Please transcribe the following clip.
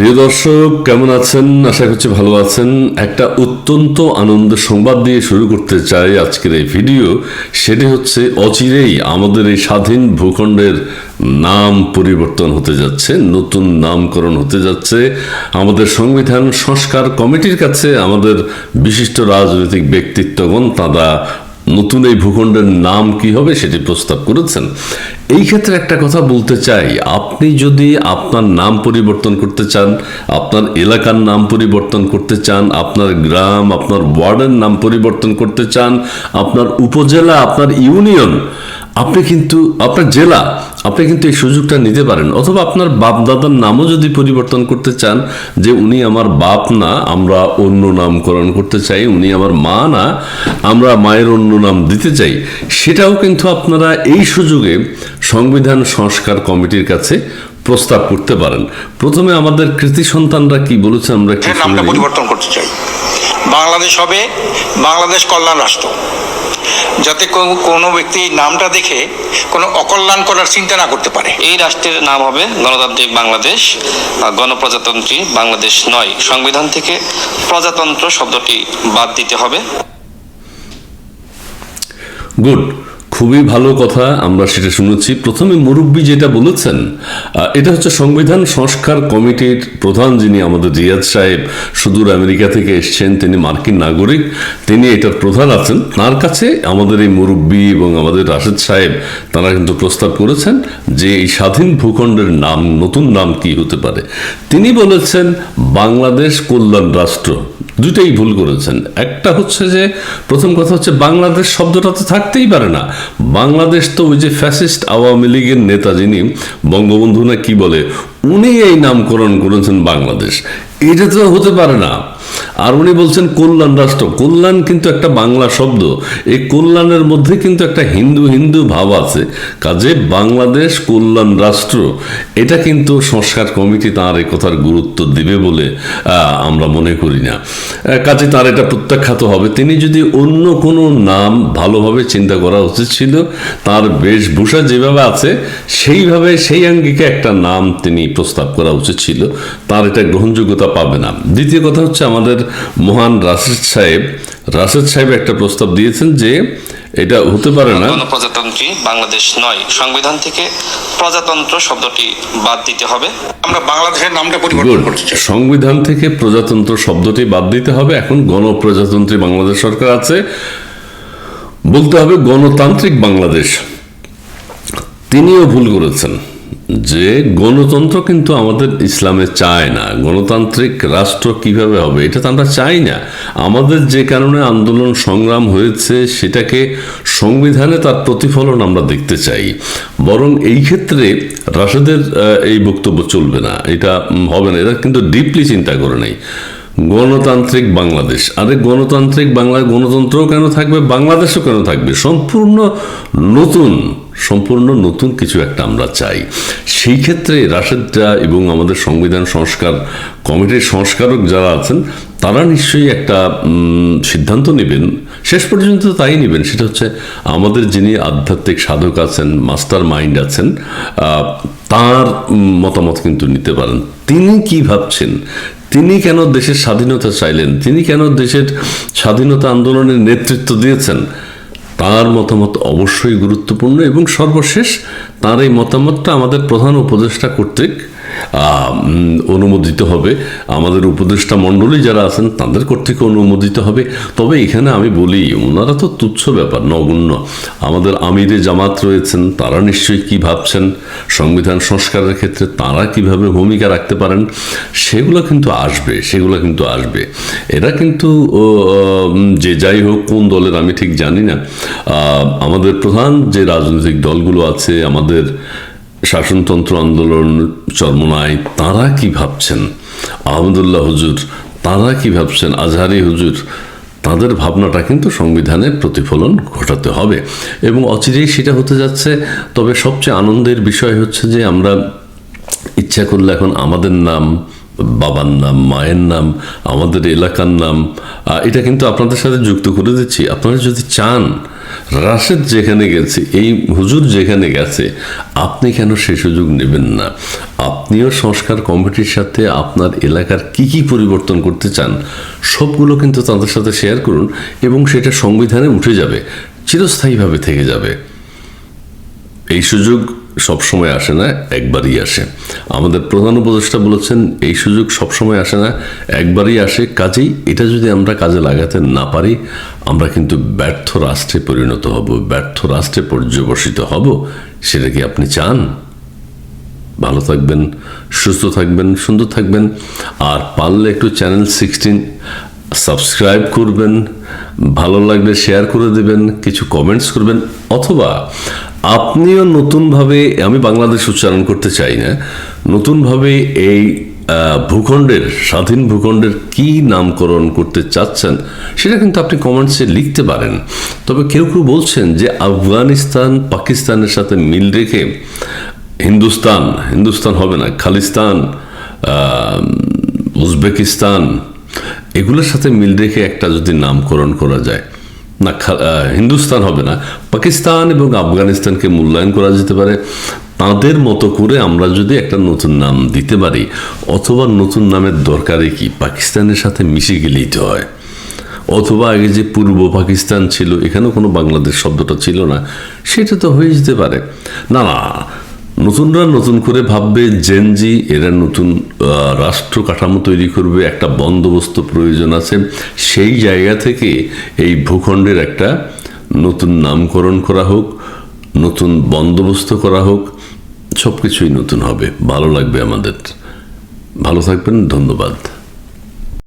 প্রিয় দর্শক, কেমন আছেন? আশা করছি ভালো আছেন। একটা অত্যন্ত আনন্দ সংবাদ দিয়ে শুরু করতে চাই আজকের এই ভিডিও। সেটি হচ্ছে, অচিরেই আমাদের এই স্বাধীন ভূখণ্ডের নাম পরিবর্তন হতে যাচ্ছে, নতুন নামকরণ হতে যাচ্ছে। আমাদের সংবিধান সংস্কার কমিটির কাছে আমাদের বিশিষ্ট রাজনৈতিক ব্যক্তিত্বগণ, তারা নতুন এই ভূখণ্ডের নাম কি হবে সেটি প্রস্তাব করেছেন। এই ক্ষেত্রে একটা কথা বলতে চাই। আপনি যদি আপনার নাম পরিবর্তন করতে চান, আপনার এলাকার নাম পরিবর্তন করতে চান, আপনার গ্রাম, আপনার ওয়ার্ডের নাম পরিবর্তন করতে চান, আপনার উপজেলা, আপনার ইউনিয়ন আপনি কিন্তু আপনার জেলা আপনি কিন্তু এই সুযোগটা নিতে পারেন। অথবা আপনার বাপ দাদার নামও যদি পরিবর্তন করতে চান যে উনি আমার বাপ না আমরা অন্য নামকরণ করতে চাই উনি আমার মা না আমরা মায়ের অন্য নাম দিতে চাই সেটাও কিন্তু আপনারা এই সুযোগে সংবিধান সংস্কার কমিটির কাছে প্রস্তাব করতে পারেন। প্রথমে আমাদের কৃতি সন্তানরা কি বলেছে আমরা। পরিবর্তন করতে চাই। বাংলাদেশ হবে বাংলাদেশ কল্যাণ রাষ্ট্র। যাতে কোনো ব্যক্তি নামটা দেখে কোনো অকল্যাণ করার চিন্তা না করতে পারে। এই রাষ্ট্রের নাম হবে গণতান্ত্রিক বাংলাদেশ গণপ্রজাতন্ত্রী বাংলাদেশ নয়। সংবিধান থেকে প্রজাতন্ত্র শব্দটি বাদ দিতে হবে। গুড। খুবই ভালো কথা, আমরা সেটা শুনেছি। প্রথমে মুরব্বী যেটা বলেছেন এটা হচ্ছে সংবিধান সংস্কার কমিটির প্রধান যিনি আমাদের রিয়াদ সাহেব, সুদূর আমেরিকা থেকে এসছেন, তিনি মার্কিন নাগরিক, তিনি এটার প্রধান আছেন। তার কাছে আমাদের এই মুরব্বী এবং আমাদের রাশেদ সাহেব, তারা কিন্তু প্রস্তাব করেছেন যে এই স্বাধীন ভূখণ্ডের নাম, নতুন নাম কি হতে পারে। তিনি বলেছেন, বাংলাদেশ কল্যাণ রাষ্ট্র। দুইটাই ভুল করেছেন। একটা হচ্ছে যে, প্রথম কথা হচ্ছে বাংলাদেশ শব্দটা তো থাকতেই পারে না। বাংলাদেশ তো ওই যে ফ্যাসিস্ট আওয়ামী লীগের নেতা যিনি, বঙ্গবন্ধু না কি বলে উনি এই নামকরণ করেছেন বাংলাদেশ। এটা তো হতে পারে না। আর উনি বলছেন কল্যাণ রাষ্ট্র। কল্যাণ কিন্তু একটা বাংলা শব্দ। এই কল্যাণের মধ্যে কিন্তু একটা হিন্দু হিন্দু ভাব আছে। কাজে বাংলাদেশ কল্যাণ রাষ্ট্র, এটা কিন্তু সংস্কার কমিটি তার এই কথার গুরুত্ব দিবে বলে আমরা মনে করি না। কাজে তার এটা প্রত্যাখ্যাত হবে। তিনি যদি অন্য কোনো নাম ভালোভাবে চিন্তা করা উচিত ছিল, তার বেশভূষা যেভাবে আছে, সেইভাবে সেই আঙ্গিকে একটা নাম তিনি প্রস্তাব করা উচিত ছিল। তার এটা গ্রহণযোগ্যতা পাবে না। দ্বিতীয় কথা হচ্ছে আমাদের মহান রাশেদ সাহেব রাশেদ সাহেব একটা প্রস্তাব দিয়েছেন যে এটা হতে পারে না। গণপ্রজাতন্ত্রী বাংলাদেশ নয়। সংবিধান থেকে প্রজাতন্ত্র শব্দটি বাদ দিতে হবে। আমরা বাংলাদেশের নামটা পরিবর্তন চাই। সংবিধান থেকে প্রজাতন্ত্র শব্দটি বাদ দিতে হবে। এখন গণপ্রজাতন্ত্রী বাংলাদেশ সরকার আছে। বলতে হবে গণতান্ত্রিক বাংলাদেশ। তিনিও ভুল করেছেন। যে গণতন্ত্র কিন্তু আমাদের ইসলামে চায় না, গণতান্ত্রিক রাষ্ট্র কীভাবে হবে, এটা তো আমরা চাই না। আমাদের যে কারণে আন্দোলন সংগ্রাম হয়েছে, সেটাকে সংবিধানে তার প্রতিফলন আমরা দেখতে চাই। বরং এই ক্ষেত্রে রাশেদের এই বক্তব্য চলবে না, এটা হবে না এটা কিন্তু ডিপলি চিন্তা করে নেই। গণতান্ত্রিক বাংলাদেশ, আরে গণতান্ত্রিক বাংলা গণতন্ত্রও কেন থাকবে, বাংলাদেশও কেন থাকবে? সম্পূর্ণ নতুন সম্পূর্ণ নতুন কিছু একটা আমরা চাই। সেই ক্ষেত্রে রাশেদরা এবং আমাদের সংবিধান সংস্কার কমিটির সংস্কারক যারা আছেন, তারা নিশ্চয়ই একটা সিদ্ধান্ত নেবেন। শেষ পর্যন্ত তাই নেবেন। সেটা হচ্ছে আমাদের যিনি আধ্যাত্মিক সাধক আছেন, মাস্টার মাইন্ড আছেন তার মতামত কিন্তু নিতে পারেন। তিনি কি ভাবছেন? তিনি কেন দেশের স্বাধীনতা চাইলেন? তিনি কেন দেশের স্বাধীনতা আন্দোলনের নেতৃত্ব দিয়েছেন? তার মতামত অবশ্যই গুরুত্বপূর্ণ এবং সর্বশেষ তার এই মতামতটা আমাদের প্রধান উপদেষ্টা কর্তৃক অনুমোদিত হবে। আমাদের উপদেষ্টা মণ্ডলী যারা আছেন, তাদের কর্তৃক অনুমোদিত হবে। তবে এখানে আমি বলি, ওনারা তো তুচ্ছ ব্যাপার, নগণ্য। আমাদের আমিরে জামাত রয়েছেন, তারা নিশ্চয়ই কি ভাবছেন? সংবিধান সংস্কারের ক্ষেত্রে তারা কীভাবে ভূমিকা রাখতে পারেন? সেগুলো কিন্তু আসবে, সেগুলো কিন্তু আসবে। এরা কিন্তু যে যাই হোক, কোন দলের আমি ঠিক জানি না। আমাদের প্রধান যে রাজনৈতিক দলগুলো আছে, আমাদের শাসনতন্ত্র আন্দোলন চর্মনায় তারা কি ভাবছেন? আহমদুল্লাহ হুজুর, তারা কি ভাবছেন? আজহারি হুজুর, তাদের ভাবনাটা কিন্তু সংবিধানের প্রতিফলন ঘটাতে হবে। এবং অচিরেই সেটা হতে যাচ্ছে। তবে সবচেয়ে আনন্দের বিষয় হচ্ছে যে আমরা ইচ্ছা করলে এখন আমাদের নাম, বাবার নাম, মায়ের নাম, আমাদের এলাকার নাম এটা কিন্তু আপনাদের সাথে যুক্ত করে দিচ্ছি। আপনারা যদি চান রাশেদ যেখানে গেছে, এই হুজুর যেখানে গেছে, আপনি কেন সে সুযোগ নেবেন না? আপনিও সংস্কার কমিটির সাথে আপনার এলাকার কি কি পরিবর্তন করতে চান, সবগুলো কিন্তু তাদের সাথে শেয়ার করুন এবং সেটা সংবিধানে উঠে যাবে, চিরস্থায়ীভাবে থেকে যাবে। এই সুযোগ সবসময় আসে না, একবারই আসে। আমাদের প্রধান উপদেষ্টা বলেছেন, এই সুযোগ সবসময় আসে না, একবারই আসে। কাজেই এটা যদি আমরা কাজে লাগাতে না পারি, আমরা কিন্তু ব্যর্থ রাষ্ট্রে পরিণত হব, ব্যর্থ রাষ্ট্রে পর্যবসিত হব। সেটা কি আপনি চান? ভালো থাকবেন, সুস্থ থাকবেন, সুন্দর থাকবেন। আর পারলে একটু চ্যানেল সিক্সটিন সাবস্ক্রাইব করবেন, ভালো লাগলে শেয়ার করে দেবেন, কিছু কমেন্টস করবেন, অথবা আপনিও নতুনভাবে, আমি বাংলাদেশ উচ্চারণ করতে চাই না, নতুনভাবে এই ভূখণ্ডের, স্বাধীন ভূখণ্ডের কি নামকরণ করতে চাচ্ছেন, সেটা কিন্তু আপনি কমেন্টসে লিখতে পারেন। তবে কেউ কেউ বলছেন যে আফগানিস্তান, পাকিস্তানের সাথে মিল রেখে হিন্দুস্তান হিন্দুস্তান হবে না, খালিস্তান উজবেকিস্তান, এগুলোর সাথে মিল রেখে একটা যদি নামকরণ করা যায়। না হিন্দুস্তান হবে না, পাকিস্তান এবং আফগানিস্তানকে মূল্যায়ন করা যেতে পারে। তাদের মতো করে আমরা যদি একটা নতুন নাম দিতে পারি, অথবা নতুন নামের দরকারে কি পাকিস্তানের সাথে মিশে গেলেই তো হয়। অথবা আগে যে পূর্ব পাকিস্তান ছিল, এখানেও কোনো বাংলাদেশ শব্দটা ছিল না, সেটা তো হয়ে যেতে পারে। না না নতুনরা নতুন করে ভাববে জেনজি এরা নতুন রাষ্ট্র কাঠামো তৈরি করবে, একটা বন্দোবস্ত প্রয়োজন আছে। সেই জায়গা থেকে এই ভূখণ্ডের একটা নতুন নামকরণ করা হোক, নতুন বন্দোবস্ত করা হোক সব কিছুই নতুন হবে। ভালো লাগবে আমাদের। ভালো থাকবেন, ধন্যবাদ।